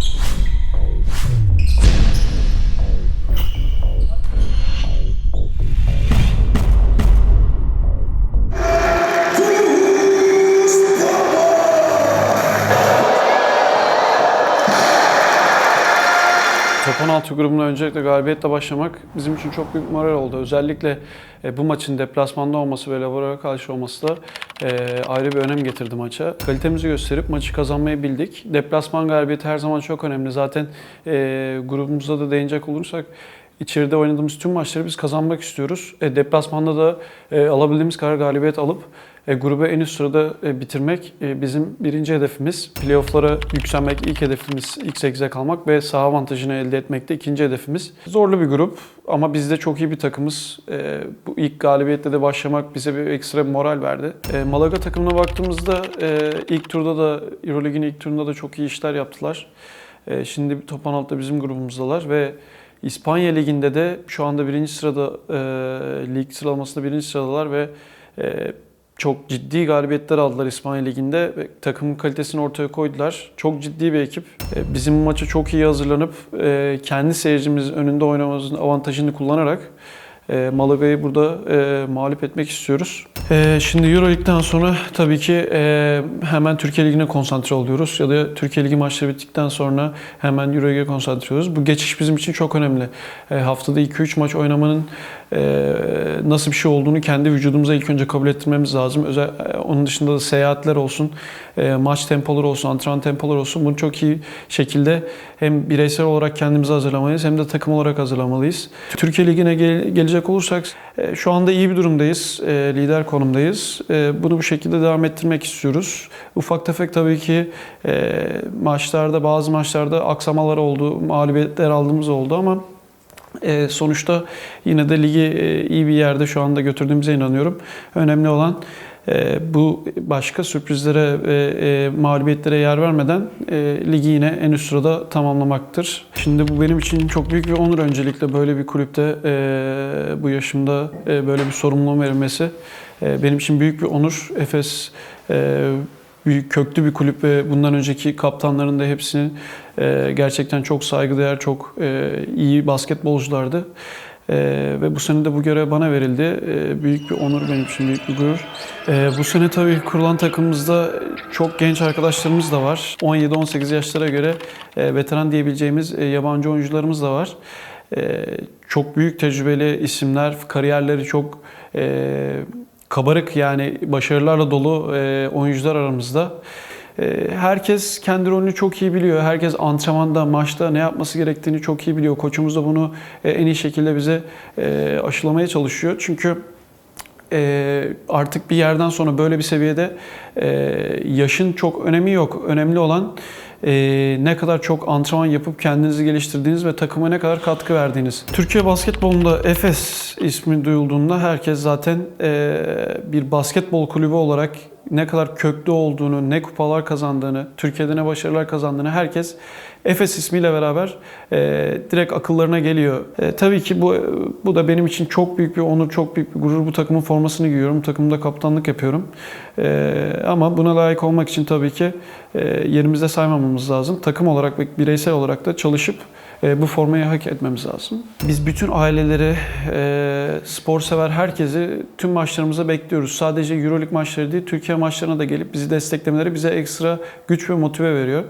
Thank you. 16 grubuna öncelikle galibiyetle başlamak bizim için çok büyük moral oldu. Özellikle e, bu maçın deplasmanda olması ve Lavor'a karşı olması da e, ayrı bir önem getirdi maça. Kalitemizi gösterip maçı kazanmayı bildik. Deplasman galibiyeti her zaman çok önemli. Zaten e, grubumuzda da değinecek olursak içeride oynadığımız tüm maçları biz kazanmak istiyoruz. E, deplasmanda da e, alabildiğimiz kadar galibiyet alıp e, grubu en üst sırada e, bitirmek e, bizim birinci hedefimiz. Playoff'lara yükselmek ilk hedefimiz, ilk 8'e kalmak ve saha avantajını elde etmek de ikinci hedefimiz. Zorlu bir grup ama biz de çok iyi bir takımız. E, bu ilk galibiyetle de başlamak bize bir ekstra bir moral verdi. E, Malaga takımına baktığımızda e, ilk turda da Euroleague'in ilk turunda da çok iyi işler yaptılar. E, şimdi top 16'da bizim grubumuzdalar ve İspanya Ligi'nde de şu anda birinci sırada e, lig sıralamasında birinci sıradalar ve e, çok ciddi galibiyetler aldılar İspanya Ligi'nde ve takımın kalitesini ortaya koydular. Çok ciddi bir ekip. E, Bizim maça çok iyi hazırlanıp e, kendi seyircimizin önünde oynamamızın avantajını kullanarak e, Malaga'yı burada e, mağlup etmek istiyoruz. E, şimdi Euroleague'den sonra tabii ki e, hemen Türkiye Ligi'ne konsantre oluyoruz ya da Türkiye Ligi maçları bittikten sonra hemen Euroleague'e konsantre oluyoruz. Bu geçiş bizim için çok önemli. Haftada 2-3 maç oynamanın nasıl bir şey olduğunu kendi vücudumuza ilk önce kabul ettirmemiz lazım. Özel, onun dışında da seyahatler olsun, e, maç tempoları olsun, antrenman tempoları olsun. Bunu çok iyi şekilde hem bireysel olarak kendimizi hazırlamalıyız hem de takım olarak hazırlamalıyız. Türkiye Ligi'ne gel- gelecek olursak e, şu anda iyi bir durumdayız. E, lider konumdayız. Bunu bu şekilde devam ettirmek istiyoruz. Ufak tefek tabii ki maçlarda bazı maçlarda aksamalar oldu, mağlubiyetler aldığımız oldu ama sonuçta yine de ligi iyi bir yerde şu anda götürdüğümüze inanıyorum. Önemli olan bu başka sürprizlere ve e, mağlubiyetlere yer vermeden e, ligi yine en üst sırada tamamlamaktır. Şimdi bu benim için çok büyük bir onur öncelikle böyle bir kulüpte e, bu yaşımda böyle bir sorumluluğun verilmesi benim için büyük bir onur. Efes büyük köklü bir kulüp ve bundan önceki kaptanların da hepsinin gerçekten çok saygıdeğer, çok iyi basketbolculardı. E, ve bu sene de bu görev bana verildi. E, büyük bir onur benim için, büyük bir gurur. E, bu sene tabii kurulan takımımızda çok genç arkadaşlarımız da var. 17-18 yaşlara göre e, veteran diyebileceğimiz e, yabancı oyuncularımız da var. E, çok büyük tecrübeli isimler, kariyerleri çok e, kabarık yani başarılarla dolu e, oyuncular aramızda. E, herkes kendi rolünü çok iyi biliyor. Herkes antrenmanda, maçta ne yapması gerektiğini çok iyi biliyor. Koçumuz da bunu e, en iyi şekilde bize e, aşılamaya çalışıyor. Çünkü e, artık bir yerden sonra böyle bir seviyede yaşın çok önemi yok. Önemli olan ne kadar çok antrenman yapıp kendinizi geliştirdiğiniz ve takıma ne kadar katkı verdiğiniz. Türkiye basketbolunda Efes ismi duyulduğunda herkes zaten bir basketbol kulübü olarak ne kadar köklü olduğunu, ne kupalar kazandığını, Türkiye'de ne başarılar kazandığını herkes Efes ismiyle beraber e, direkt akıllarına geliyor. E, tabii ki bu bu da benim için çok büyük bir onur, çok büyük bir gurur. Bu takımın formasını giyiyorum, bu takımda kaptanlık yapıyorum. E, ama buna layık olmak için tabii ki yerimizde saymamamız lazım. Takım olarak ve bireysel olarak da çalışıp e, bu formayı hak etmemiz lazım. Biz bütün aileleri, e, spor sever herkesi tüm maçlarımıza bekliyoruz. Sadece Euroleague maçları değil, Türkiye maçlarına da gelip bizi desteklemeleri bize ekstra güç ve motive veriyor.